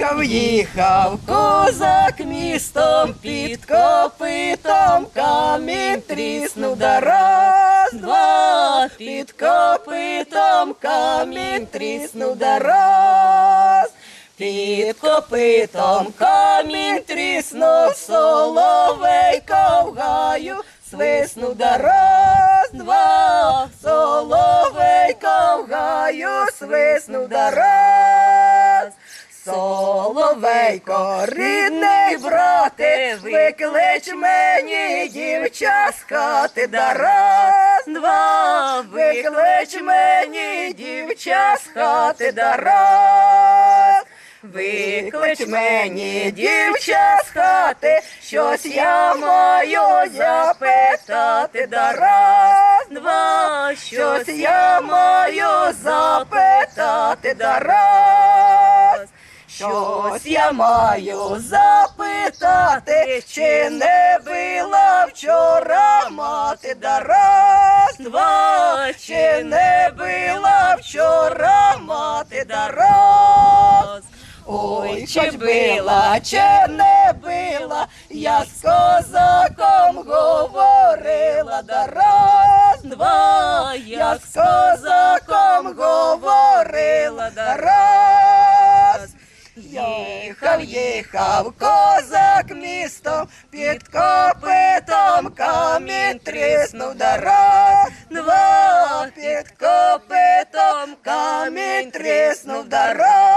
Їхав, їхав козак містом під копитом камінь тріснув да раз, два, під копитом камінь тріснув да раз. Під копитом камінь тріснув, соловейко в гаю, свиснув да раз, два, соловейко в гаю, свиснув да раз. Соловейко, рідний брате, виклич мені дівча з хати, да раз, два, виклич мені дівча з хати, да раз. Виклич мені дівча з хати, щось я маю запитати, да раз, два, щось я маю запитати, да раз. Щось я маю запитати, чи не била вчора мати, да раз, два, чи не била вчора мати, да раз. Ой, чи била, чи не била, я з козаком говорила, да раз, два, я з козаком говорила, да раз. Їхав, їхав козак містом, під копитом камінь тріснув дара, два, під копитом камінь тріснув да раз.